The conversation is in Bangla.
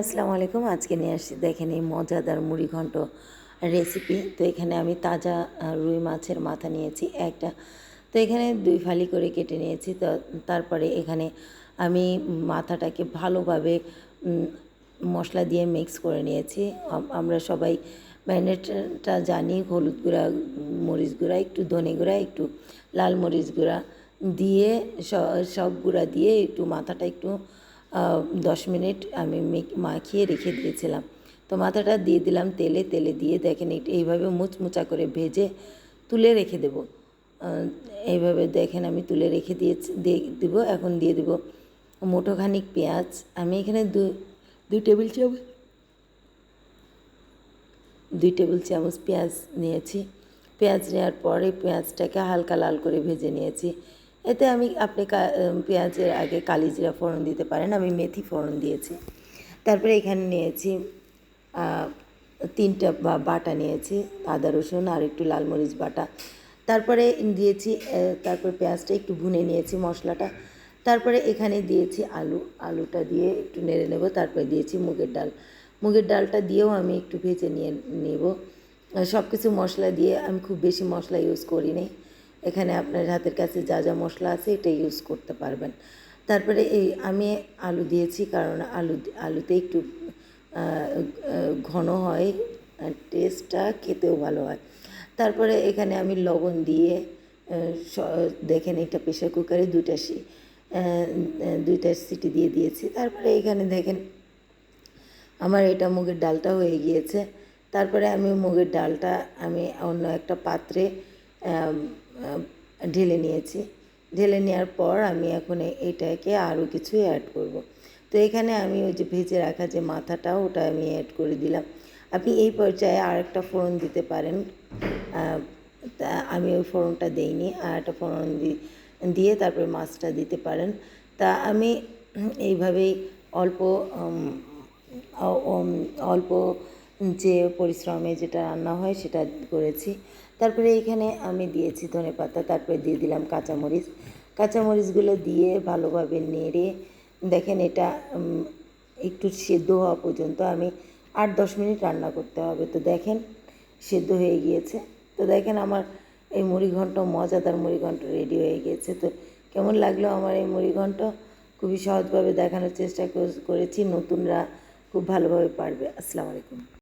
আসসালামু আলাইকুম। আজকে নিয়ে আসছি দেখেন এই মজাদার মুড়ি ঘন্ট রেসিপি তো এখানে আমি তাজা রুই মাছের মাথা নিয়েছি একটা। তো এখানে দুই ফালি করে কেটে নিয়েছি। তো তারপরে এখানে আমি মাথাটাকে ভালোভাবে মশলা দিয়ে মিক্স করে নিয়েছি। আমরা সবাই ম্যারিনেটটা জানি, হলুদ গুঁড়া, মরিচ গুঁড়া, একটু ধনে গুঁড়া, একটু লাল মরিচ গুঁড়া দিয়ে সব গুঁড়া দিয়ে একটু মাথাটা একটু দশ মিনিট আমি মাখিয়ে রেখে দিয়েছিলাম। তো মাথাটা দিয়ে দিলাম তেলে তেলে দিয়ে দেখেন এইভাবে মুচমুচা করে ভেজে তুলে রেখে দেবো। এইভাবে দেখেন আমি তুলে রেখে দিয়েছি, দিয়ে দেবো, এখন দিয়ে দেবো মুঠোখানিক পেঁয়াজ। আমি এখানে দু, দুই টেবিল চামচ, দুই টেবিল চামচ পেঁয়াজ নিয়েছি। পেঁয়াজ নেওয়ার পরে পেঁয়াজটাকে হালকা লাল করে ভেজে নিয়েছি। এতে আমি আপনি পেঁয়াজের আগে কালি জিরা ফোড়ন দিতে পারেন, আমি মেথি ফোড়ন দিয়েছি। তারপরে এখানে নিয়েছি তিনটা বাটা নিয়েছি, আদা, রসুন আর একটু লাল মরিচ বাটা। তারপরে দিয়েছি তারপরে পেঁয়াজটা একটু ভুনে নিয়েছি মশলাটা। তারপরে এখানে দিয়েছি আলু, আলুটা দিয়ে একটু নেড়ে নেব, তারপরে দিয়েছি মুগের ডাল। মুগের ডালটা দিয়েও আমি একটু ভেজে নিয়ে, নেব। সব কিছু মশলা দিয়ে, আমি খুব বেশি মশলা ইউজ করি নি এখানে আপনার হাতের কাছে যা যা মশলা আছে এটা ইউজ করতে পারবেন। তারপরে এই আমি আলু দিয়েছি কারণ আলু আলুতে একটু ঘন হয় টেস্টটা খেতেও ভালো হয়। তারপরে এখানে আমি লবণ দিয়ে দেখেন এটা প্রেশার কুকারে দুইটা সি দুইটা সিটি দিয়ে দিয়েছি। তারপরে এখানে দেখেন আমার এটা মুগের ডালটা হয়ে গিয়েছে। তারপরে আমি মুগের ডালটা আমি অন্য একটা পাত্রে ঢেলে নিয়েছি। ঢেলে নেওয়ার পর আমি এখন এটাকে আরও কিছু অ্যাড করব। তো এখানে আমি ওই যে ভেজে রাখা যে মাথাটা, ওটা আমি অ্যাড করে দিলাম। আপনি এই পর্যায়ে আর একটা ফোড়ন দিতে পারেন। আমি ওই ফোড়নটা দেইনি আর একটা ফোড়ন দিয়ে তারপরে মাছটা দিতে পারেন। তা আমি এইভাবেই অল্প অল্প যে পরিশ্রমে যেটা রান্না হয় সেটা করেছি। তারপরে এখানে আমি দিয়েছি ধনে পাতা, তারপরে দিয়ে দিলাম কাঁচামরিচ। কাঁচামরিচগুলো দিয়ে ভালোভাবে নেড়ে দেখেন এটা একটু সেদ্ধ হওয়া পর্যন্ত আমি আট দশ মিনিট রান্না করতে হবে। তো দেখেন সেদ্ধ হয়ে গিয়েছে। তো দেখেন আমার এই মুড়িঘণ্ট মজাদার মুড়িঘণ্ট রেডি হয়ে গিয়েছে। তো কেমন লাগল আমার এই মুড়িঘণ্ট খুবই সহজভাবে দেখানোর চেষ্টা করেছি। নতুনরা খুব ভালোভাবে পারবে। আসসালামু আলাইকুম।